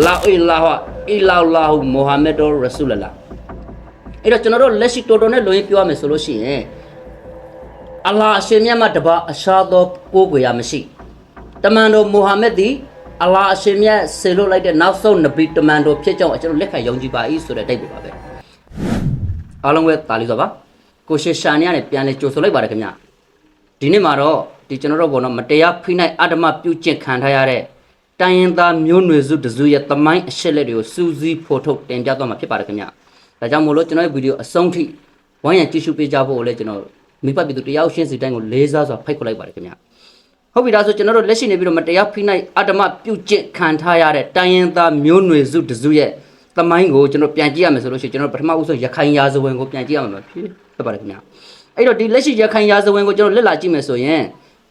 လာအီလာဟအီလာလာဟူမိုဟာမက်တော်ရဆူလလာအဲ့တော့ကျွန်တော်တို့လက်ရှိတော်တော်နဲ့လွန်ရင်ပြောရမယ်ဆိုလို့ရှိရင်အလ္လာဟ်အရှင်မြတ်မှာတပါအရှာသောကိုးကွယ်ရမရှိတမန်တော်မိုဟာမက်သည်အလ္လာဟ်အရှင်မြတ်ဆေလို့လိုက်တဲ့နောက်ဆုံးနဗီတမန်တော်ဖြစ်ကြောင်းကျွန်တော်လက်ခံယုံကြည်ပါ၏ဆိုတဲ့အတိတ်ပဲပါပဲအားလုံးပဲတာလီဆိုပါကိုရှေရှာနေရနဲ့ပြန်လဲကြိုဆိုလိုက်ပါတယ်ခင်ဗျာဒီနေ့မှာတော့ဒီကျွန်တော်တို့ဘောနော်မတရားဖိနှိုက်အဓမ္မပြုကျင့်ခံထားရတဲ့ တိုင်းရင်သားမျိုးနွယ်စုတစုရဲ့တမိုင်းအရှက်လက်တွေကိုစူးစီးဖော်ထုတ်တင်ပြသွားမှာဖြစ်ပါတယ်ခင်ဗျ။ဒါကြောင့်မို့လို့ကျွန်တော်ရဲ့ဗီဒီယိုအဆုံးထိဝိုင်းရန်ကြည့်ရှုပေးကြဖို့ကိုလည်းကျွန်တော်မိဘပြည်သူတရားရှင်းစီတိုင်းကိုလေးစားစွာဖိတ်ခေါ်လိုက်ပါတယ်ခင်ဗျ။ဟုတ်ပြီဒါဆိုကျွန်တော်တို့လက်ရှိနေပြီးတော့မတရားဖိနှိုက်အဓမ္မပြုကျင့်ခံထားရတဲ့တိုင်းရင်သားမျိုးနွယ်စုတစုရဲ့တမိုင်းကိုကျွန်တော်ပြန်ကြည့်ရမယ်ဆိုလို့ရှိရင်ကျွန်တော်ပထမဦးဆုံးရခိုင်ရာဇဝင်ကိုပြန်ကြည့်ရမှာဖြစ်ဖြစ်ပါတယ်ခင်ဗျ။အဲ့တော့ဒီလက်ရှိရခိုင်ရာဇဝင်ကိုကျွန်တော်လက်လာကြည့်မယ်ဆိုရင်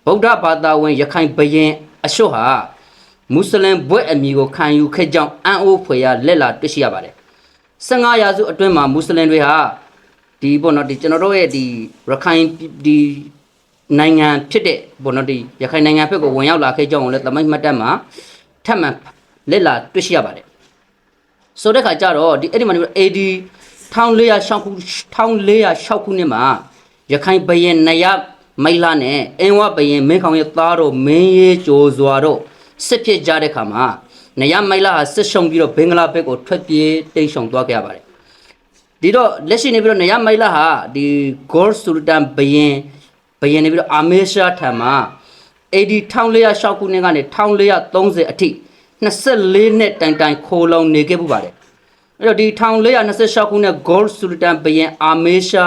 ဗုဒ္ဓဘာသာဝင်ရခိုင်ဘရင်အရှုဟာ မွတ်စလင်ဘွဲ့အမည်ကိုခံယူခဲ့ကြောင်းအံ့ဩဖွယ်ရလက်လာတွေ့ရှိရပါတယ်15ရာစုအတွင်းမှာမွတ်စလင်တွေဟာဒီပေါ့နော်ဒီကျွန်တော်တို့ရဲ့ဒီရခိုင်ဒီနိုင်ငံဖြစ်တဲ့ပေါ့နော်ဒီရခိုင်နိုင်ငံဘက်ကိုဝင်ရောက်လာခဲ့ကြောင်းကိုလည်းသမိုင်းမှတ်တမ်းမှာထပ်မံလက်လာတွေ့ရှိရပါတယ်ဆိုတဲ့ခါကျတော့ဒီအဲ့ဒီမှာနေပြီး AD 1406ခု1406ခုနှစ်မှာရခိုင်ဘရင်နရမိုက်လာနဲ့အင်းဝဘရင်မင်းခေါင်ရဲ့သားတော်မင်းရေးကြိုးစွာတော့ စစ်ဖြစ်ကြတဲ့ခါမှာနရမိုက်လာဟာစစ်ရှုံပြီးတော့ဘင်္ဂလားဘက်ကိုထွက်ပြေးတိမ်းရှောင်သွားခဲ့ရပါတယ်ဒီတော့လက်ရှိနေပြီးတော့နရမိုက်လာဟာဒီဂေါ်ဆူလတန်ဘရင်ဘရင်နေပြီးတော့အာမေရှာထံမှာ AD 1406ခုနှစ်ကနေ1430အထိ24နှစ်တိုင်တိုင်ခိုးလုံနေခဲ့ပူပါတယ်အဲ့တော့ဒီ1426ခုနှစ် Gold Sultan ဘရင်အာမေရှာ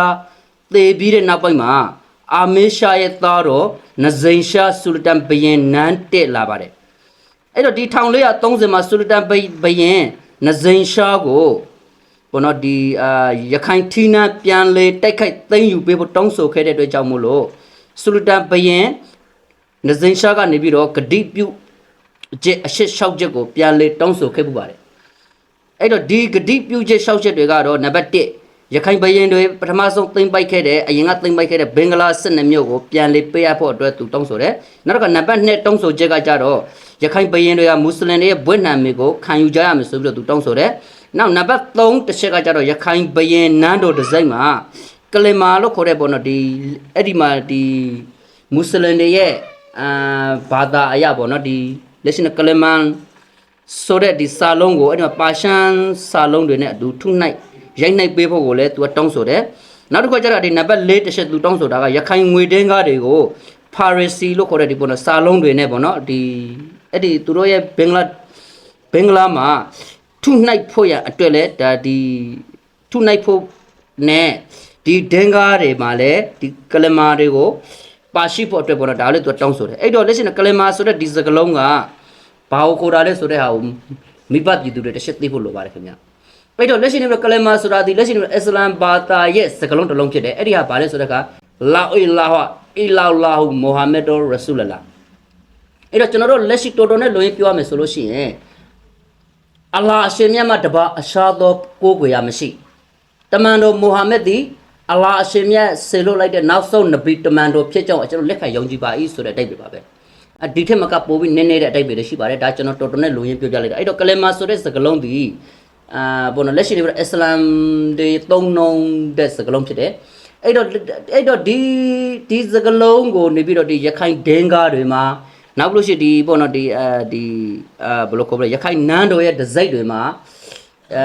သေပြီးတဲ့နောက်ပိုင်းမှာအာမေရှာရဲ့သားတော်နဇိန်ရှာဆူလတန်ဘရင်နန်းတက်လာပါတယ် အဲ့တော့ဒီ1430မှာဆူလတန်ဘရင်နဇိန်ရှာကိုဘောနော်ဒီအာရခိုင်ထီနာပြန်လေတိုက်ခိုက်သိမ်းယူပေးဖို့တောင်းဆိုခဲ့တဲ့အတွက်ကြောင့်မို့လို့ဆူလတန်ဘရင်နဇိန်ရှာကနေပြီးတော့ဂတိပြုချက်အရှစ်လျှောက်ချက်ကိုပြန်လေတောင်းဆိုခဲ့ပူပါတယ်အဲ့တော့ဒီဂတိပြုချက်ရှောက်ချက်တွေကတော့နံပါတ်1 ရခိုင်ဘရင်တွေပထမဆုံးသိမ့်ပိုက်ခဲ့တဲ့အရင်ကသိမ့်ပိုက်ခဲ့တဲ့ဘင်္ဂလားစစ်နှမြို့ကိုပြန်လေပေးအပ်ဖို့အတွက်သူတောင်းဆိုတယ်နောက်တစ်ခါနံပါတ်2တောင်းဆိုချက်ကကြတော့ရခိုင်ဘရင်တွေကမွတ်စလင်တွေရဲ့ဘွဲ့နံမည်ကိုခံယူကြရမယ်ဆိုပြီးတော့သူတောင်းဆိုတယ်နောက်နံပါတ်3တစ်ချက်ကကြတော့ရခိုင်ဘရင်နန်းတော်ဒီဇိုင်းမှာကလမာလို့ခေါ်တဲ့ပေါ့နော်ဒီအဲ့ဒီမှာဒီမွတ်စလင်တွေရဲ့အာဘာသာအရာပေါ့နော်ဒီလက်ရှိကလမန်ဆိုတဲ့ဒီစာလုံးကိုအဲ့ဒီမှာပါရှန်စာလုံးတွေနဲ့အတူထုနိုင် ရိုက်နှိုက်ပေးဖို့ကိုလည်းသူကတောင်းဆိုတယ်နောက်တစ်ခါကျတော့ဒီနံပါတ်၄တစ်ချက်သူတောင်းဆိုတာကရခိုင်ငွေတင်းကားတွေကို piracy လို့ခေါ်တဲ့ဒီပေါ့နော်စာလုံးတွေနဲ့ပေါ့နော်ဒီအဲ့ဒီသူတို့ရဲ့ဘင်္ဂလားဘင်္ဂလားမှာထုနိုင်ဖို့ရအတွက်လဲဒါဒီထုနိုင်ဖို့နဲ့ဒီဒင်္ဂါတွေမှာလည်းဒီကလမာတွေကိုပါရှိဖို့အတွက်ပေါ့နော်ဒါလည်းသူကတောင်းဆိုတယ်အဲ့တော့လက်ရှိကလမာဆိုတဲ့ဒီစကလုံးကဘာကိုကိုတာလဲဆိုတဲ့ဟာကိုမိဘပြည်သူတွေတစ်ချက်သိဖို့လိုပါတယ်ခင်ဗျ အဲ့တော့လက်ရှိနေပြီးကလမာဆိုတာဒီလက်ရှိနေပြီးအစ္စလမ်ဘာသာရဲ့စကားလုံးတစ်လုံးဖြစ်တယ်အဲ့ဒီဟာဘာလဲဆိုတဲ့အခါလာအီလာဟအီလာလာဟူမိုဟာမက်တော်ရဆူလလာအဲ့တော့ကျွန်တော်တို့လက်ရှိတော်တော်နဲ့လွန်ရင်ပြောရမယ်ဆိုလို့ရှိရင်အလ္လာဟ်အရှင်မြတ်မှာတပါအရှာသောကိုးကွယ်ရမရှိတမန်တော်မိုဟာမက်သည်အလ္လာဟ်အရှင်မြတ်ဆေလို့လိုက်တဲ့နောက်ဆုံးနဗီတမန်တော်ဖြစ်ကြောင်းကျွန်တော်လက်ခံယုံကြည်ပါ၏ဆိုတဲ့အတိတ်ပဲပါပဲအဒီထက်မကပိုပြီးနည်းနည်းတဲ့အတိုက်ပဲရှိပါတယ်ဒါကျွန်တော်တော်တော်နဲ့လူရင်းပြောပြလိုက်တာအဲ့တော့ကလမာဆိုတဲ့စကားလုံးဒီ အာဘောနော်လက်ရှိနေပြီးအစ္စလာမ်တွေသုံးနှုံတဲ့စကားလုံးဖြစ်တယ်အဲ့တော့အဲ့တော့ဒီဒီစကားလုံးကိုနေပြီးတော့ဒီရခိုင်ဒင်းကားတွေမှာနောက်လို့ရှိရင်ဒီဘောနော်ဒီအဲဒီအာဘယ်လိုခေါ်မလဲရခိုင်နန်းတော်ရဲ့ဒီဇိုက်တွေမှာအဲ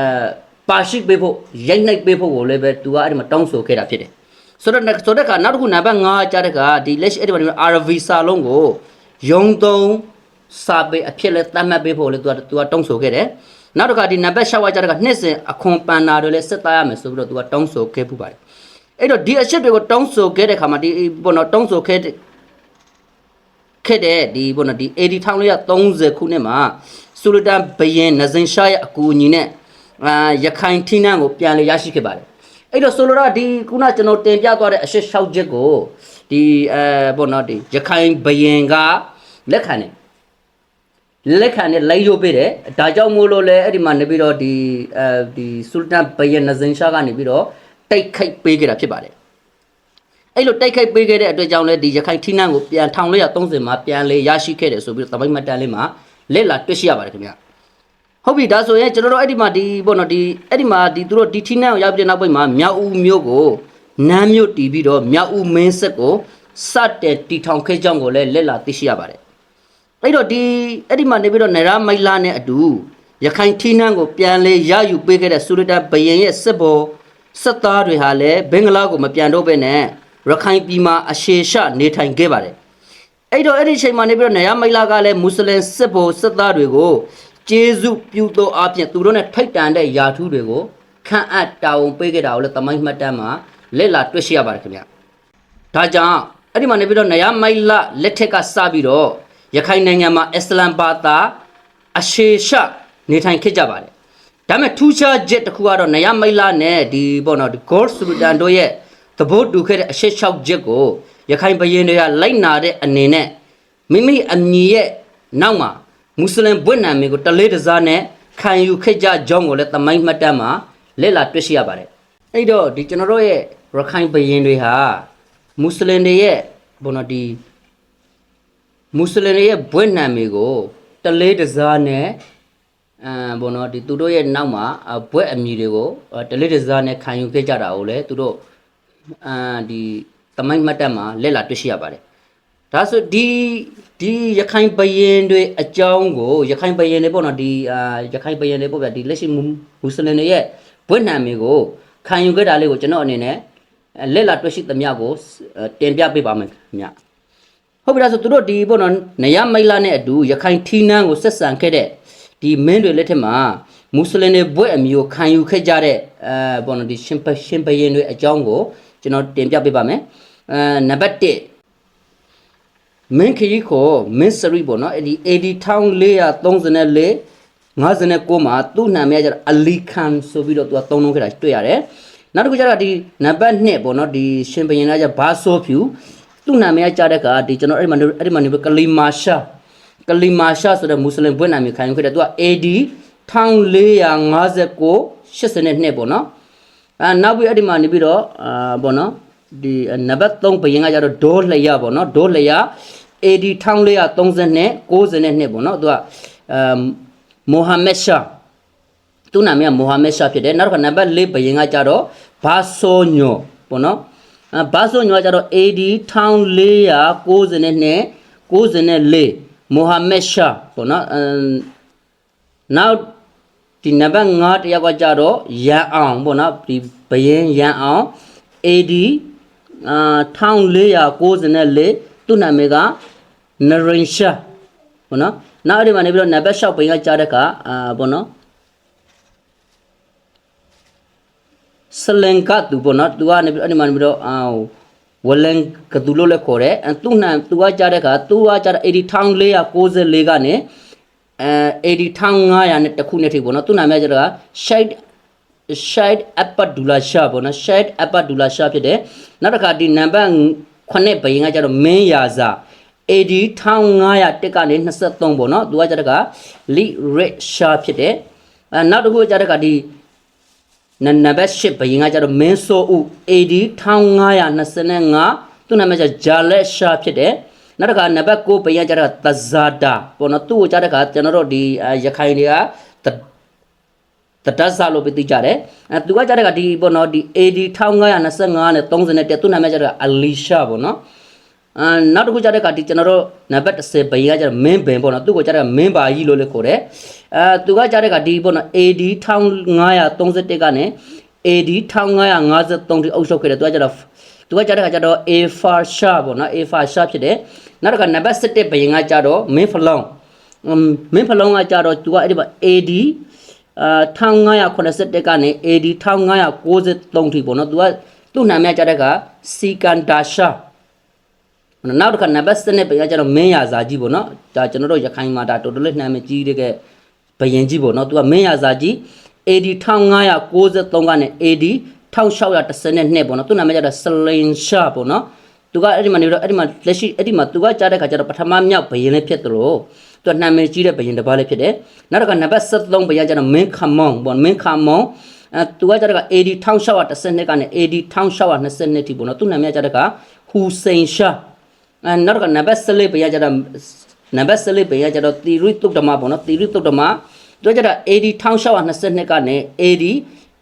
ပါရှိပေးဖို့ရိုက်နှိုက်ပေးဖို့ကိုလည်းပဲသူကအဲ့ဒီမှာတောင်းဆိုခဲ့တာဖြစ်တယ်ဆိုတော့ဆိုတော့ကနောက်တစ်ခုနံပါတ်5ကြားတဲ့ကဒီလက်ရှိအဲ့ဒီမှာ RV စာလုံးကိုယုံသုံးစာပေအဖြစ်လဲသတ်မှတ်ပေးဖို့လဲသူကသူကတောင်းဆိုခဲ့တယ် နောက်တစ်ခါဒီနံပါတ်6ဝါကြတဲ့ကနှစ်စဉ်အခွန်ပန်နာတွေလဲစစ်သားရမယ်ဆိုပြီးတော့သူကတောင်းဆိုခဲ့ပူပါတယ်အဲ့တော့ဒီအချက်တွေကိုတောင်းဆိုခဲ့တဲ့ခါမှာဒီဘောနော်တောင်းဆိုခဲ့တဲ့ခဲ့တဲ့ဒီဘောနော်ဒီ8030ခုနှစ်မှာဆူလတန်ဘရင်နဇင်ရှာရဲ့အကူအညီနဲ့အာရခိုင်ထင်းနှန်းကိုပြန်လည်ရရှိခဲ့ပါတယ်အဲ့တော့ဆိုလိုတာဒီခုနကျွန်တော်တင်ပြသွားတဲ့အရှစ်၆ချက်ကိုဒီအဲဘောနော်ဒီရခိုင်ဘရင်ကလက်ခံတယ် လက်ခံနဲ့လိုက်လို့ပေးတယ်ဒါကြောင့်မို့လို့လဲအဲ့ဒီမှာနေပြီးတော့ဒီအဲဒီဆူလတန်ဘရင်နဇင်ရှာကနေပြီးတော့တိုက်ခိုက်ပေးခဲ့တာဖြစ်ပါတယ်အဲ့လိုတိုက်ခိုက်ပေးခဲ့တဲ့အတွက်ကြောင့်လဲဒီရခိုင်ထီးနှန်းကိုပြန်1430မှာပြန်လေရရှိခဲ့တယ်ဆိုပြီးတော့သမိုင်းမှတ်တမ်းလေးမှာလက်လာတွေ့ရှိရပါတယ်ခင်ဗျဟုတ်ပြီဒါဆိုရင်ကျွန်တော်တို့အဲ့ဒီမှာဒီပေါ့နော်ဒီအဲ့ဒီမှာဒီသူတို့ဒီထီနန်းကိုရောက်ပြီးတဲ့နောက်ပိုင်းမှာမြောက်ဦးမြို့ကိုနန်းမြို့တည်ပြီးတော့မြောက်ဦးမင်းဆက်ကိုစတဲ့တီထောင်ခဲ့ကြောင်းကိုလည်းလက်လာသိရှိရပါတယ် အဲ့တော့ဒီအဲ့ဒီမှာနေပြီးတော့နရမိုင်လာနဲ့အတူရခိုင်ထီနန်းကိုပြန်လေရယူပေးခဲ့တဲ့ဆူရတာဘယင်ရဲ့စစ်ဘောစစ်သားတွေဟာလည်းဘင်္ဂလားကိုမပြန်တော့ဘဲနဲ့ရခိုင်ပြည်မှာအရှေရှနေထိုင်ခဲ့ပါတယ်အဲ့တော့အဲ့ဒီအချိန်မှာနေပြီးတော့နေရမိုင်လာကလည်းမွတ်စလင်စစ်ဗိုလ်စစ်သားတွေကိုကျေးဇူးပြုသောအပြင်သူတို့နဲ့ထိုက်တန်တဲ့ယာထူးတွေကိုခန့်အပ်တာဝန်ပေးခဲ့တာကိုလည်းတမိုင်းမှတ်တမ်းမှာလက်လာတွေ့ရှိရပါတယ်ခင်ဗျ။ဒါကြောင့်အဲ့ဒီမှာနေပြီးတော့နေရမိုင်လာလက်ထက်ကစပြီးတော့ ရခိုင်နိုင်ငံမှာအစ္စလမ်ဘာသာအရှေရှနေထိုင်ခဲ့ကြပါတယ်။ဒါပေမဲ့ထူးခြားချက်တစ်ခုကတော့နေရမိုင်လာနဲ့ဒီပေါ့နော်ဒီ Gold Sultan တို့ရဲ့သဘောတူခဲ့တဲ့အရှေ့လျှောက်ချက်ကိုရခိုင်ဘရင်တွေကလိုက်နာတဲ့အနေနဲ့မိမိအမည်ရဲ့နောက်မှာမွတ်စလင်ဘွတ်နာမည်ကိုတလေးတစားနဲ့ခံယူခဲ့ကြကြောင်းကိုလည်းတမိုင်းမှတ်တမ်းမှာလက်လာတွေ့ရှိရပါတယ်။အဲ့တော့ဒီကျွန်တော်တို့ရဲ့ရခိုင်ဘရင်တွေဟာမွတ်စလင်တွေရဲ့ဘုံတော့ဒီ မွတ်စလင်တွေရဲ့ဘွတ်နာမည်ကိုတလေးတစားနဲ့အဲဘုံတော့ဒီသူတို့ရဲ့နောက်မှာအဘွက်အမည်တွေကိုအဲတလေးတစားနဲ့ခံယူခဲ့ကြတာကိုလည်းသူတို့အာဒီတမိုင်းမှတ်တက်မှာလက်လာတွေ့ရှိရပါတယ်ဒါဆိုဒီဒီရခိုင်ဘရင်တွေအကြောင်းကိုရခိုင်ဘရင်တွေပေါ့နော်ဒီအာရခိုင်ဘရင်တွေပေါ့ဗျာဒီလက်ရှိမူမွတ်စလင်တွေရဲ့ဘွတ်နာမည်ကိုခံယူခဲ့တာလေးကိုကျွန်တော်အနေနဲ့အဲလက်လာတွေ့ရှိသမျှကိုအဲတင်ပြပေးပါမယ်ခင်ဗျ ဟုတ်ပြီဒါဆိုသူတို့ဒီပေါ့နော်နရမိတ်လာနဲ့အတူရခိုင်ထီနန်းကိုဆက်ဆံခဲ့တဲ့ဒီမင်းတွေလက်ထက်မှာမွတ်စလင်တွေဘွဲ့အမျိုးခံယူခဲ့ကြတဲ့အဲပေါ့နော်ဒီရှင်ပရှင်ဘရင်တွေအကြောင်းကိုကျွန်တော်တင်ပြပေးပါမယ်အဲနံပါတ်1မင်းခရီးခေါ်မင်းစရီပေါ့နော်အဲ့ဒီ80434 59မှာသူ့နာမည်ကကျတော့အလီခန်ဆိုပြီးတော့သူကသုံးလုံးခဲ့တာတွေ့ရတယ်နောက်တစ်ခုကျတော့ဒီနံပါတ်2ပေါ့နော်ဒီရှင်ဘရင်ကကျဘာဆိုဖြူ သူ့နာမည်ကကြားတဲ့ကဒီကျွန်တော်အဲ့ဒီမှာအဲ့ဒီမှာနေကလီမာရှာကလီမာရှာဆိုတဲ့မွတ်စလင်ဘွဲ့နာမည်ခံယူခဲ့တယ်သူက AD 1459 82ပေါ့နော်အဲနောက်ပြီးအဲ့ဒီမှာနေပြီးတော့အာပေါ့နော်ဒီနံပါတ်3ဘရင်ကကျတော့ဒေါ်လျာပေါ့နော်ဒေါ်လျာ AD 1432 92ပေါ့နော်သူကအမ်မိုဟာမက်ရှာသူ့နာမည်ကမိုဟာမက်ရှာဖြစ်တယ်နောက်တစ်ခါနံပါတ်4ဘရင်ကကျတော့ဘာဆိုညောပေါ့နော် အဲဘာဆိုညောကကျတော့ AD 1492 94မိုဟာမက်ရှာပေါ့နော်အမ်နောက်ဒီနံပါတ်5တယောက်ကကြတော့ရန်အောင်ပေါ့နော်ဒီဘရင်ရန်အောင် AD အာ1494သူ့နာမည်ကနရင်ရှာပေါ့နော်နောက်အဲ့ဒီမှာနေပြီးတော့နံပါတ်6ဘရင်ကကြားတဲ့ကအာပေါ့နော် စလန်ကသူပေါ့နော်သူကနေပြီးအဲ့ဒီမှာနေပြီးတော့အာဝလန်ကသူလို့လည်းခေါ်တယ်အဲသူ့နာသူကကြားတဲ့ကသူကကြားတဲ့80494ကနေအဲ80500နဲ့တခုနဲ့ထိပေါ့နော်သူ့နာမည်ကကျတော့ Shade Shade Abdullah Shah ပေါ့နော် Shade Abdullah Shah ဖြစ်တယ်နောက်တစ်ခါဒီနံပါတ်9ဘယင်ကကျတော့မင်းရာဇာ AD 1500တက်ကနေ23ပေါ့နော်သူကကျတော့က Li Red Shah ဖြစ်တယ်အဲနောက်တစ်ခုကျတော့ကဒီနံ နံပါတ်10ဘယင်ကကျတော့မင်းဆိုဦး AD 1525သူ့နာမည်ကျဂျာလက်ရှာဖြစ်တယ်နောက်တစ်ခါနံပါတ်9ဘယင်ကကျတော့သဇာတာပေါ့နော်သူ့ကိုကျတော့ကကျွန်တော်တို့ဒီအာရခိုင်တွေကတတတဆာလို့ပြသိကြတယ်အဲသူကကြတဲ့ကဒီပေါ့နော်ဒီ AD 1525နဲ့30နဲ့တက်သူ့နာမည်ကျတော့အလီရှာပေါ့နော် အာနောက်တစ်ခုကြတဲ့ကဒီကျွန်တော်တို့နံပါတ်10ဘယင်ကကျတော့မင်းဘင်ပေါ့နော်သူ့ကိုကြတဲ့မင်းပါကြီးလို့လည်းခေါ်တယ်အဲသူကကြတဲ့ကဒီပေါ့နော် AD 1531ကနေ AD 1553တိအုပ်ချုပ်ခဲ့တယ်သူကကြတော့သူကကြတဲ့ကကြတော့ A far sha ပေါ့နော် A far sha ဖြစ်တယ်နောက်တစ်ခါနံပါတ်17ဘယင်ကကြတော့မင်းဖလောင်းမင်းဖလောင်းကကြတော့သူကအဲ့ဒီမှာ AD အာ1581ကနေ AD 1593ထိပေါ့နော်သူကသူ့နာမည်ကြတဲ့ကစီက န်ဒါရှာနောက်တစ်ခါနံပါတ်7ပဲကျတော့မင်းရဇာကြီးပေါ့နော်ဒါကျွန်တော်တို့ရခိုင်မှာဒါတော်တော်လေးနာမည်ကြီးတဲ့ကဘယင်ကြီးပေါ့နော်သူကမင်းရဇာကြီး AD 1593ကနေ AD 1612ပေါ့နော်သူ့နာမည်ကျတော့စလင်ရှာပေါ့နော်သူကအဲ့ဒီမှာနေတော့အဲ့ဒီမှာလက်ရှိအဲ့ဒီမှာသူကကြားတဲ့ခါကျတော့ပထမမြောက်ဘယင်လေးဖြစ်တယ်လို့သူကနာမည်ကြီးတဲ့ဘယင်တစ်ပါးလေးဖြစ်တယ်နောက်တစ်ခါနံပါတ်73ဘယင်ကျတော့မင်းခမောင်ပေါ့မင်းခမောင်အဲသူကကြတဲ့က AD 1612ကနေ AD 1622ထိပေါ့နော်သူနာမည်ကြတဲ့ကဟူစိန်ရှာအဲ နောက်ကနံပါတ်14ဘယကြတော့နံပါတ်14ဘယကြတော့တီရိတုတ်တမပေါ့နော်တီရိတုတ်တမသူကကျတော့ AD 1622ကနေ AD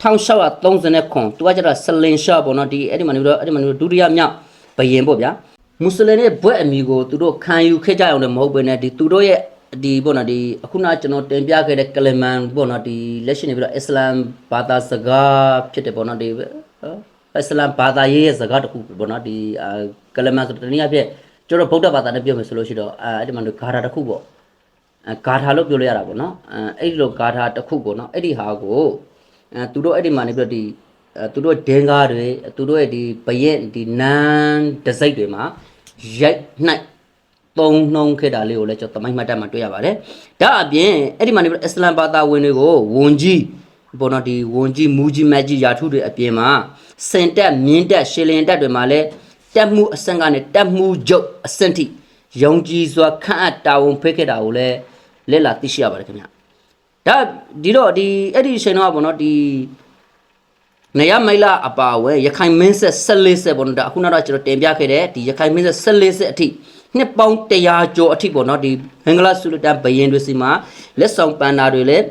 1630ခွန်သူကကျတော့ဆလင်ရှာပေါ့နော်ဒီအဲ့ဒီမှာနေပြီးတော့အဲ့ဒီမှာနေပြီးတော့ဒုတိယမြောက်ဘယင်ပေါ့ဗျာမွတ်စလင်ရဲ့ဘွဲ့အမီကိုသူတို့ခံယူခဲ့ကြအောင်လည်းမဟုတ်ဘဲနဲ့ဒီသူတို့ရဲ့ဒီပေါ့နော်ဒီအခုနကကျွန်တော်တင်ပြခဲ့တဲ့ကလမန်ပေါ့နော်ဒီလက်ရှိနေပြီးတော့အစ္စလမ်ဘာသာစကားဖြစ်တယ်ပေါ့နော်ဒီအစ္စလမ်ဘာသာရေးရဲ့စကားတစ်ခုပေါ့နော်ဒီအာကလမန်ဆိုတဲ့တနည်းအားဖြင့် ကျွန်တော်ဗုဒ္ဓဘာသာနဲ့ပြောမယ်ဆိုလို့ရှိတော့အဲအဲ့ဒီမှာဂါထာတစ်ခုပေါ့အဲဂါထာလို့ပြောလို့ရတာပေါ့နော်အဲအဲ့ဒီလိုဂါထာတစ်ခုပေါ့နော်အဲ့ဒီဟာကိုအဲသူတို့အဲ့ဒီမှာနေပြီးတော့ဒီအဲသူတို့ဒင်းကားတွေသူတို့ရဲ့ဒီဘရက်ဒီနန်းတစိုက်တွေမှာရိုက်နှိုက်သုံးနှုံခဲ့တာလေးကိုလည်းကျွန်တော်တမိုင်းမှတ်တတ်မှာတွေ့ရပါတယ်။ဒါအပြင်အဲ့ဒီမှာနေပြီးတော့အစ္စလမ်ဘာသာဝင်တွေကိုဝန်ကြီးပေါ်တော့ဒီဝန်ကြီးမူကြီးမက်ကြီးယာထုတွေအပြင်မှာစင်တက်မြင်းတက်ရှေလင်တက်တွေမှာလည်း တက်မှုအဆင့်ကနေတက်မှုကျုပ်အဆင့်ထိယုံကြည်စွာခန့်အပ်တာဝန်ဖိတ်ခဲ့တာကိုလည်းလက်လာသိရှိရပါတယ်ခင်ဗျ။ဒါဒီတော့ဒီအဲ့ဒီအချိန်တော့ပေါ့နော်ဒီနေရမိုင်လာအပါဝဲရခိုင်မင်းဆက်14ဆက်ပေါ့နော်ဒါအခုနောက်တော့ကျွန်တော်တင်ပြခဲ့တဲ့ဒီရခိုင်မင်းဆက်14ဆက်အထိနှစ်ပေါင်း100ကျော်အထိပေါ့နော်ဒီဘင်္ဂလားဆူလတန်ဘယင်တွေစီမှာလက်ဆောင်ပန်နာတွေလည်း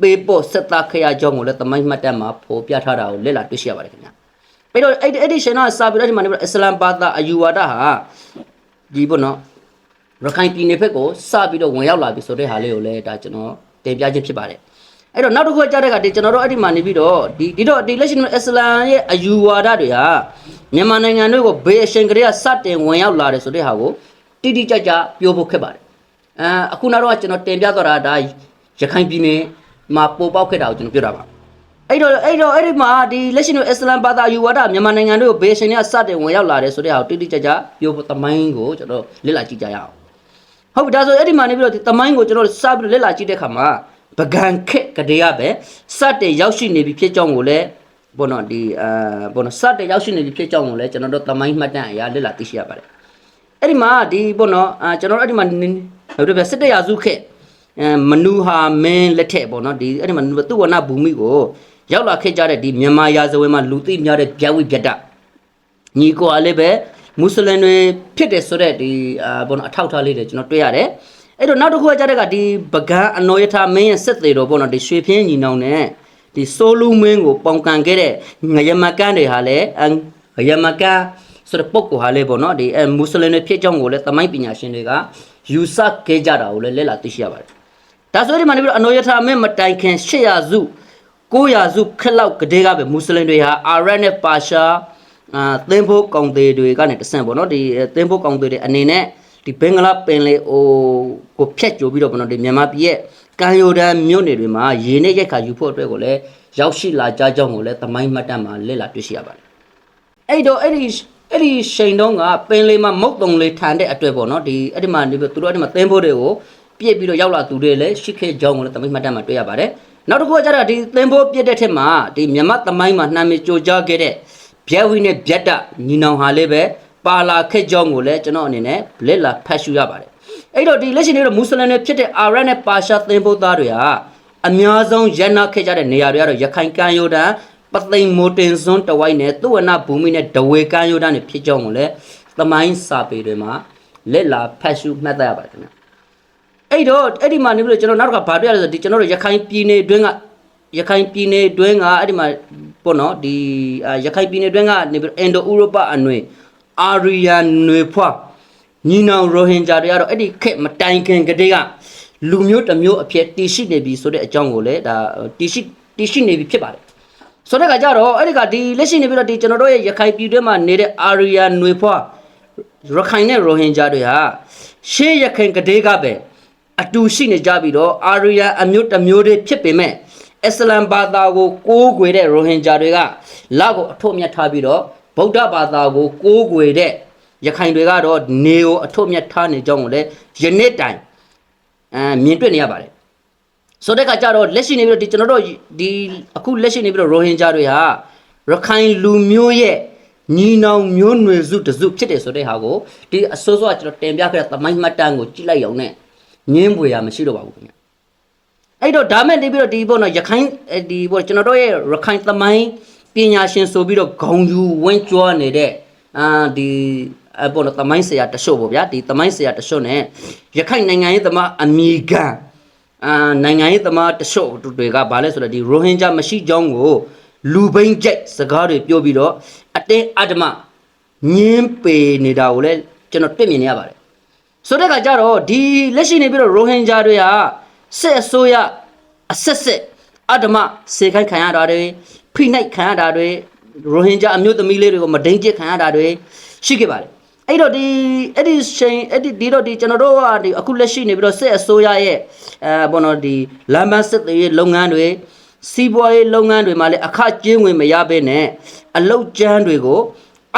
ပေးဖို့ဆက်သားခရကြောင်းကိုလည်းတမိုင်းမှတ်တမ်းမှာဖော်ပြထားတာကိုလက်လာတွေ့ရှိရပါတယ်ခင်ဗျာ ပြီးတော့အဲ့ဒီအဲ့ဒီရှင်ကစာပြီးတော့ဒီမှာနေပြီးတော့အစ္စလမ်ဘာသာအယူဝါဒဟာဒီပေါ့နော်ရခိုင်ပြည်နယ်ဘက်ကိုစပြီးတော့ဝင်ရောက်လာပြီဆိုတဲ့ဟာလေးကိုလည်းဒါကျွန်တော်တင်ပြခြင်းဖြစ်ပါတယ်အဲ့တော့နောက်တစ်ခုကြားတဲ့ကဒီကျွန်တော်တို့အဲ့ဒီမှာနေပြီးတော့ဒီဒီတော့ဒီလက်ရှိအစ္စလမ်ရဲ့အယူဝါဒတွေဟာမြန်မာနိုင်ငံတွေကိုဘေးအရှင်ကလေးကစတင်ဝင်ရောက်လာတယ်ဆိုတဲ့ဟာကိုတိတိကျကျပြောဖို့ခက်ပါတယ်အဲအခုနောက်တော့ကျွန်တော်တင်ပြသွားတာဒါရခိုင်ပြည်နယ်မှာပေါ်ပေါက်ခဲ့တာကိုကျွန်တော်ပြောတာပါ အဲ့တော့အဲ့တော့အဲ့ဒီမှာဒီလက်ရှိအစ္စလမ်ဘာသာယူဝါဒမြန်မာနိုင်ငံတွေကိုဘေးရှင်တွေကစတင်ဝင်ရောက်လာတယ်ဆိုတဲ့ဟာကိုတိတိကျကျပြောဖို့သမိုင်းကိုကျွန်တော်လေ့လာကြည့်ကြရအောင်ဟုတ်ပြီဒါဆိုအဲ့ဒီမှာနေပြီးတော့ဒီသမိုင်းကိုကျွန်တော်စပြီးတော့လေ့လာကြည့်တဲ့အခါမှာပကံခက်ကလေးကပဲစတင်ရောက်ရှိနေပြီဖြစ်ကြောင်းကိုလည်းဘောနော်ဒီအာဘောနော်စတင်ရောက်ရှိနေပြီဖြစ်ကြောင်းကိုလည်းကျွန်တော်တို့သမိုင်းမှတ်တမ်းအရာလေ့လာသိရှိရပါတယ်အဲ့ဒီမှာဒီဘောနော်အာကျွန်တော်တို့အဲ့ဒီမှာဟုတ်တယ်ဗျစစ်တရာစုခက်အဲမနူဟာမင်းလက်ထက်ပေါ့နော်ဒီအဲ့ဒီမှာသူဝနာဘူမိကို ရောက်လာခဲ့ကြတဲ့ဒီမြန်မာရာဇဝင်မှာလူသိများတဲ့ဗျာဝိဗျတ္တညီကိုအားလည်းပဲမွတ်စလင်တွေဖြစ်တယ်ဆိုတဲ့ဒီအာဘောနော်အထောက်အထားလေးတွေကျွန်တော်တွေ့ရတယ်အဲ့တော့နောက်တစ်ခုကကြတဲ့ကဒီပကံအနော်ယထာမင်းရဲ့စစ်သေးတော်ပေါ့နော်ဒီရွှေဖင်းညီနောင်နဲ့ဒီဆိုလူမင်းကိုပေါင်ကန်ခဲ့တဲ့ငရမကန်တွေဟာလည်းငရမကန်ဆိုတဲ့ပုံကိုဟာလေပေါ့နော်ဒီအဲမွတ်စလင်တွေဖြစ်ကြောင်းကိုလည်းသမိုင်းပညာရှင်တွေကယူဆခဲ့ကြတာကိုလည်းလက်လာသိရှိရပါတယ်ဒါဆိုဒီမှာနေပြီးတော့အနော်ယထာမင်းမတိုင်ခင်800စု 900စုခက်လောက်ကလေးကပဲမွတ်စလင်တွေဟာအာရတ်နဲ့ပါရှာအာသင်းဖို့ကောင်သေးတွေကနေတဆင့်ပေါ့နော်ဒီသင်းဖို့ကောင်သေးတွေအနေနဲ့ဒီဘင်္ဂလားပင်လေဟိုကိုဖျက်ကြိုပြီးတော့ပေါ့နော်ဒီမြန်မာပြည်ရဲ့ကံရိုဒန်မြို့နယ်တွေမှာရေနဲ့ရက်ခါယူဖို့အတွက်ကိုလည်းရောက်ရှိလာကြကြောင်းကိုလည်းသမိုင်းမှတ်တမ်းမှာလက်လာတွေ့ရှိရပါတယ်အဲ့တော့အဲ့ဒီအဲ့ဒီရှိန်တုံးကပင်လေမှာမုတ်တုံလေးထန်တဲ့အတွက်ပေါ့နော်ဒီအဲ့ဒီမှာနေပြီးသူတို့အဲ့ဒီမှာသင်းဖို့တွေကိုပြစ်ပြီးတော့ရောက်လာသူတွေလည်းရှိခဲ့ကြောင်းကိုလည်းသမိုင်းမှတ်တမ်းမှာတွေ့ရပါတယ် နောက်တစ်ခုကကျတော့ဒီသင်းဖို့ပြစ်တဲ့ထက်မှာဒီမြမသမိုင်းမှာနှမ်းမကြိုကြားခဲ့တဲ့ဗျက်ဝီနဲ့ဗျက်တညီနောင်ဟာလေးပဲပါလာခက်ကြောင်းကိုလည်းကျွန်တော်အနေနဲ့လက်လာဖတ်ရှုရပါတယ်အဲ့တော့ဒီလက်ရှိနေတော့မွတ်စလင်တွေဖြစ်တဲ့အာရတ်နဲ့ပါရှာသင်းဖို့သားတွေဟာအများဆုံးရန်နာခဲ့ကြတဲ့နေရာတွေကတော့ရခိုင်ကမ်းရိုးတန်းပသိမ်မိုတင်စွန်းတဝိုက်နဲ့သုဝနာဘူမိနဲ့ဒဝေကမ်းရိုးတန်းတွေဖြစ်ကြောင်းကိုလည်းသမိုင်းစာပေတွေမှာလက်လာဖတ်ရှုမှတ်သားရပါတယ်ခင်ဗျ အဲ့တော့အဲ့ဒီမှာနေပြီးတော့ကျွန်တော်နောက်တစ်ခါဗာတွေ့ရလဲဆိုဒီကျွန်တော်တို့ရခိုင်ပြည်နယ်တွင်းကရခိုင်ပြည်နယ်တွင်းကအဲ့ဒီမှာပေါ့နော်ဒီရခိုင်ပြည်နယ်တွင်းကနေပြီးအင်ဒိုဥရောပအနွေအာရီယန်နွေဖွာညီနောင်ရိုဟင်ဂျာတွေကတော့အဲ့ဒီခက်မတိုင်ခင်ကတည်းကလူမျိုးတစ်မျိုးအဖြစ်တည်ရှိနေပြီဆိုတဲ့အကြောင်းကိုလည်းဒါတည်ရှိတည်ရှိနေပြီဖြစ်ပါတယ်ဆိုတဲ့ကကြတော့အဲ့ဒီကဒီလက်ရှိနေပြီးတော့ဒီကျွန်တော်တို့ရဲ့ရခိုင်ပြည်တွင်းမှာနေတဲ့အာရီယန်နွေဖွာရခိုင်နဲ့ရိုဟင်ဂျာတွေဟာရှေးရခိုင်ကတည်းကပဲ အတူရှိနေကြပြီးတော့အာရီယန်အမျိုးတစ်မျိုးတွေဖြစ်ပေမဲ့အစ္စလမ်ဘာသာကိုကိုးကွယ်တဲ့ရိုဟင်ဂျာတွေကလောက်ကိုအထွတ်မြတ်ထားပြီးတော့ဗုဒ္ဓဘာသာကိုကိုးကွယ်တဲ့ရခိုင်တွေကတော့နေကိုအထွတ်မြတ်ထားနေကြောင်းကိုလည်းယနေ့တိုင်အဲမြင်တွေ့နေရပါတယ်ဆိုတဲ့အခါကျတော့လက်ရှိနေပြီးတော့ဒီကျွန်တော်တို့ဒီအခုလက်ရှိနေပြီးတော့ရိုဟင်ဂျာတွေဟာရခိုင်လူမျိုးရဲ့ညီနောင်မျိုးနွယ်စုတစုဖြစ်တယ်ဆိုတဲ့ဟာကိုဒီအစိုးရကကျွန်တော်တင်ပြခဲ့တဲ့သမိုင်းမှတ်တမ်းကိုကြည့်လိုက်အောင်နဲ့ ငင်းပွေရမရှိတော့ပါဘူးခင်ဗျအဲ့တော့ဒါမဲ့နေပြီးတော့ဒီပေါ့နော်ရခိုင်ဒီပေါ့ကျွန်တော်တို့ရဲ့ရခိုင်သမိုင်းပညာရှင်ဆိုပြီးတော့ဂုံယူဝင်းကြွားနေတဲ့အာဒီအပေါ်တော့တမိုင်းဆရာတရှုပ်ပေါ့ဗျာဒီတမိုင်းဆရာတရှုပ် ਨੇ ရခိုင်နိုင်ငံရေးသမားအမီကန်အာနိုင်ငံရေးသမားတချို့တွေကဘာလဲဆိုတော့ဒီရိုဟင်ဂျာမရှိကြောင်းကိုလူဘိန်းကြိုက်စကားတွေပြောပြီးတော့အတင်းအဓမ္မညင်းပေနေတာကိုလည်းကျွန်တော်တွေ့မြင်နေရပါတယ် ဆိုတဲ့အခါကျတော့ဒီလက်ရှိနေပြီးတော့ရိုဟင်ဂျာတွေဟာစစ်အစိုးရအဆက်ဆက်အဓမ္မစေခိုင်းခံရတာတွေဖိနှိုက်ခံရတာတွေရိုဟင်ဂျာအမျိုးသမီးလေးတွေကိုမဒိန်ကျစ်ခံရတာတွေရှိခဲ့ပါတယ်အဲ့တော့ဒီအဲ့ဒီချိန်အဲ့ဒီဒီတော့ဒီကျွန်တော်တို့ကဒီအခုလက်ရှိနေပြီးတော့စစ်အစိုးရရဲ့အဲဘောနော်ဒီလမ်းမစစ်တွေလုပ်ငန်းတွေစီးပွားရေးလုပ်ငန်းတွေမှာလည်းအခကျင်းဝင်မရဘဲနဲ့အလုတ်ကျန်းတွေကို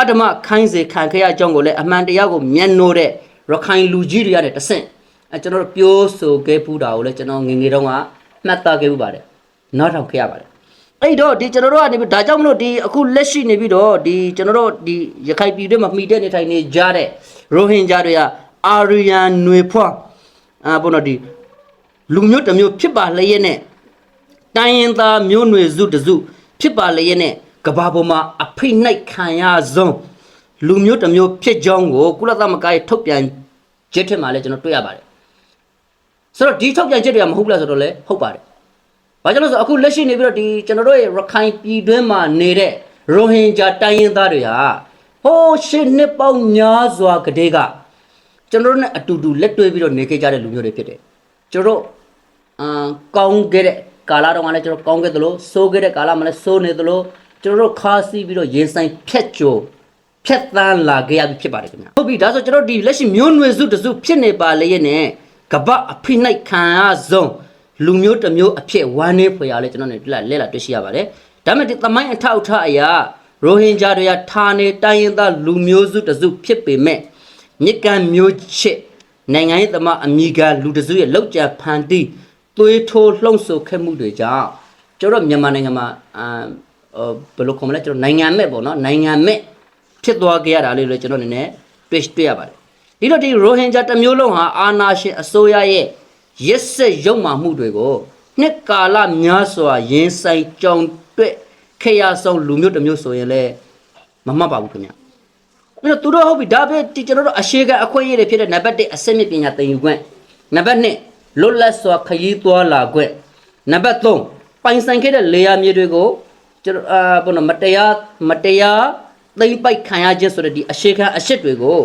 အဓမ္မခိုင်းစေခံခဲ့ရကြောင်းကိုလည်းအမှန်တရားကိုမျက်နှိုးတဲ့ ရခိုင်လူကြီးတွေရတဲ့တဆင့်အဲကျွန်တော်တို့ပြောဆိုခဲ့ပူးတာကိုလည်းကျွန်တော်ငယ်ငယ်တုန်းကမှတ်သားခဲ့ပူးပါတယ်နောက်ထောင်ခဲ့ရပါတယ်အဲ့တော့ဒီကျွန်တော်တို့ကနေပြီးဒါကြောင့်မလို့ဒီအခုလက်ရှိနေပြီးတော့ဒီကျွန်တော်တို့ဒီရခိုင်ပြည်တွင်းမှာမှီတဲ့နေထိုင်နေကြတဲ့ရိုဟင်ဂျာတွေကအာရီယန်ຫນွေဖွားအာဘုနော်ဒီလူမျိုးတစ်မျိုးဖြစ်ပါလျက်နဲ့တိုင်းရင်သားမျိုးနွယ်စုတစ်စုဖြစ်ပါလျက်နဲ့ကဘာပေါ်မှာအဖိနှိုက်ခံရဆုံး လူမျိုးတစ်မျိုးဖြစ်ကြောင်းကိုကုလသမဂ္ဂရဲ့ထုတ်ပြန်ချက်ထက်မှာလည်းကျွန်တော်တွေ့ရပါတယ်ဆိုတော့ဒီထုတ်ပြန်ချက်တွေကမဟုတ်ဘူးလားဆိုတော့လည်းဟုတ်ပါတယ်။ဘာကြောင့်လဲဆိုတော့အခုလက်ရှိနေပြီးတော့ဒီကျွန်တော်တို့ရဲ့ရခိုင်ပြည်တွင်းမှာနေတဲ့ရိုဟင်ဂျာတိုင်းရင်းသားတွေဟာဟိုးရှစ်နှစ်ပေါင်းများစွာကတည်းကကျွန်တော်တို့နဲ့အတူတူလက်တွဲပြီးတော့နေခဲ့ကြတဲ့လူမျိုးတွေဖြစ်တယ်။ကျွန်တော်တို့အမ်ကောင်းခဲ့တဲ့ကာလတော့ကလည်းကျွန်တော်ကောင်းခဲ့သလိုစိုးခဲ့တဲ့ကာလမှာလည်းစိုးနေသလိုကျွန်တော်တို့ခါစီးပြီးတော့ရင်ဆိုင်ဖြတ်ကျော် ဖြတ်တန်းလာခဲ့ရပြီဖြစ်ပါတယ်ခင်ဗျာ။ဟုတ်ပြီဒါဆိုကျွန်တော်ဒီလက်ရှိမျိုးနွယ်စုတစုဖြစ်နေပါလေရဲ့နဲ့ကပ္ပအဖိနှိုက်ခံရဆုံးလူမျိုးတစ်မျိုးအဖြစ်ဝမ်းနေဖွယ်ရလဲကျွန်တော်နေလက်လက်လာတွေ့ရှိရပါတယ်ဒါပေမဲ့ဒီသမိုင်းအထောက်အထားအရာရိုဟင်ဂျာတွေကဌာနေတိုင်းရင်းသားလူမျိုးစုတစ်စုဖြစ်ပေမဲ့မြစ်ကန်မျိုးချစ်နိုင်ငံရေးသမားအမိကလူတစ်စုရဲ့လောက်ကျဖန်တီးသွေးထိုးလှုံ့ဆော်ခဲ့မှုတွေကြောင့်ကျွန်တော်တို့မြန်မာနိုင်ငံမှာအာဟိုဘယ်လိုခေါ်မလဲကျွန်တော်နိုင်ငံမဲ့ပေါ့နော်နိုင်ငံမဲ့ ဖြစ်သွားကြရတာလေးလည်းကျွန်တော်အနေနဲ့တွေ့တွေ့ရပါတယ်ဒီတော့ဒီရိုဟင်ဂျာတစ်မျိုးလုံးဟာအာနာရှင်အစိုးရရဲ့ရက်ဆက်ရုံမှမှုတွေကိုနှစ်ကာလများစွာရင်ဆိုင်ကြောင်တွေ့ခေရဆောင်လူမျိုးတစ်မျိုးဆိုရင်လည်းမမှတ်ပါဘူးခင်ဗျအဲ့တော့သူတို့ဟုတ်ပြီဒါပဲဒီကျွန်တော်တို့အရှိကအခွင့်အရေးတွေဖြစ်တဲ့နံပါတ်1အစစ်မြစ်ပညာသင်ယူခွင့်နံပါတ်2လွတ်လပ်စွာခရီးသွားလာခွင့်နံပါတ်3ပိုင်ဆိုင်ခဲ့တဲ့လေယာမြေတွေကိုကျွန်တော်အာဘုနော်မတရားမတရား သိမ့်ပိုက်ခံရခြင်းဆိုတဲ့ဒီအရှိကအရှစ်တွေကို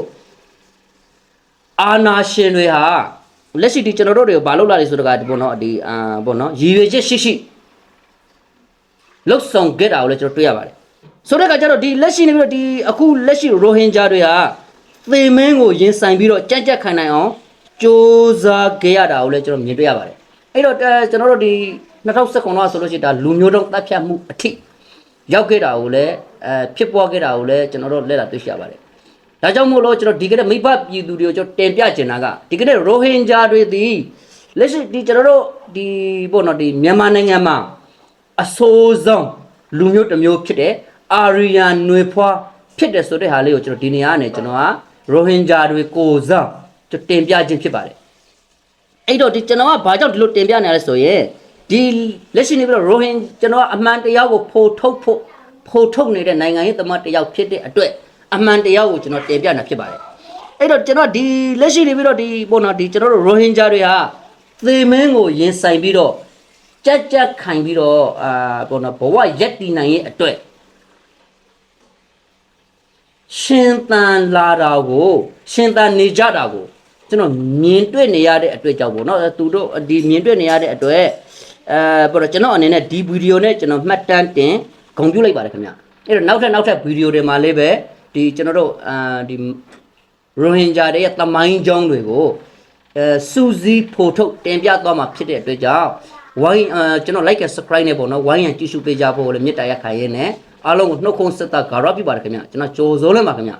အာနာရှင်တွေဟာလက်ရှိဒီကျွန်တော်တို့တွေကိုဘာလုပ်လာလဲဆိုတော့ကဒီပေါ့နော်ဒီအာပေါ့နော်ရည်ရွယ်ချက်ရှိရှိလှုပ်ဆောင်ခဲ့တာကိုလည်းကျွန်တော်တွေ့ရပါတယ်ဆိုတဲ့အခါကျတော့ဒီလက်ရှိနေပြီးတော့ဒီအခုလက်ရှိရိုဟင်ဂျာတွေဟာသေမင်းကိုရင်ဆိုင်ပြီးတော့ကြက်ကြက်ခံနိုင်အောင်စ조사ခဲ့ရတာကိုလည်းကျွန်တော်မြင်တွေ့ရပါတယ်အဲ့တော့အဲကျွန်တော်တို့ဒီ2019ခုနှစ်ဆိုလို့ရှိရင်ဒါလူမျိုးတုံးတပ်ဖြတ်မှုအထိရောက်ခဲ့တာကိုလည်း အဲဖြစ်ပွားခဲ့တာကိုလည်းကျွန်တော်တို့လက်လာတွေ့ရှိရပါတယ်ဒါကြောင့်မို့လို့ကျွန်တော်ဒီကနေ့မိဘပြည်သူတွေကိုကျွန်တော်တင်ပြချင်တာကဒီကနေ့ရိုဟင်ဂျာတွေဒီလက်ရှိဒီကျွန်တော်တို့ဒီပေါ့နော်ဒီမြန်မာနိုင်ငံမှာအဆိုးဆုံးလူမျိုးတစ်မျိုးဖြစ်တဲ့အာရီယန်နွေဖွားဖြစ်တယ်ဆိုတဲ့ဟာလေးကိုကျွန်တော်ဒီနေရာကနေကျွန်တော်ကရိုဟင်ဂျာတွေကိုစားကျွန်တော်တင်ပြခြင်းဖြစ်ပါတယ်အဲ့တော့ဒီကျွန်တော်ကဘာကြောင့်ဒီလိုတင်ပြနေရလဲဆိုရင်ဒီလက်ရှိနေပြီးတော့ရိုဟင်ကျွန်တော်ကအမှန်တရားကိုဖော်ထုတ်ဖို့ ဖော်ထုတ်နေတဲ့နိုင်ငံရေးသမားတစ်ယောက်ဖြစ်တဲ့အတွက်အမှန်တရားကိုကျွန်တော်တင်ပြနေတာဖြစ်ပါတယ်အဲ့တော့ကျွန်တော်ဒီလက်ရှိနေပြီးတော့ဒီပေါ့နော်ဒီကျွန်တော်တို့ရိုဟင်ဂျာတွေဟာသေမင်းကိုရင်ဆိုင်ပြီးတော့ကြက်ကြက်ခံပြီးတော့အာပေါ့နော်ဘဝရက်တည်နိုင်ရဲ့အတွက်ရှင်သန်လာတာကိုရှင်သန်နေကြတာကိုကျွန်တော်မြင်တွေ့နေရတဲ့အတွက်ကြောင့်ပေါ့နော်သူတို့ဒီမြင်တွေ့နေရတဲ့အတွက်အဲပေါ့တော့ကျွန်တော်အနေနဲ့ဒီဗီဒီယိုနဲ့ကျွန်တော်မှတ်တမ်းတင် ဂုဏ်ပြုလိုက်ပါတယ်ခင်ဗျအဲ့တော့နောက်ထပ်နောက်ထပ်ဗီဒီယိုတွေမှာလည်းပဲဒီကျွန်တော်တို့အာဒီရိုဟင်ဂျာတွေရဲ့တမိုင်းကြောင်းတွေကိုအဲစူးစီးဖို့ထုတ်တင်ပြသွားမှာဖြစ်တဲ့အတွက်ကြောင့်ဝိုင်းအာကျွန်တော် like and subscribe နဲ့ပေါ့နော်ဝိုင်းရန်ကြည့်ရှုပေးကြဖို့လည်းမေတ္တာရက်ခိုင်ရဲနဲ့အားလုံးကိုနှုတ်ခွန်းဆက်တာဂါရပြုပါတယ်ခင်ဗျကျွန်တော်ကြိုစိုးလဲပါခင်ဗျ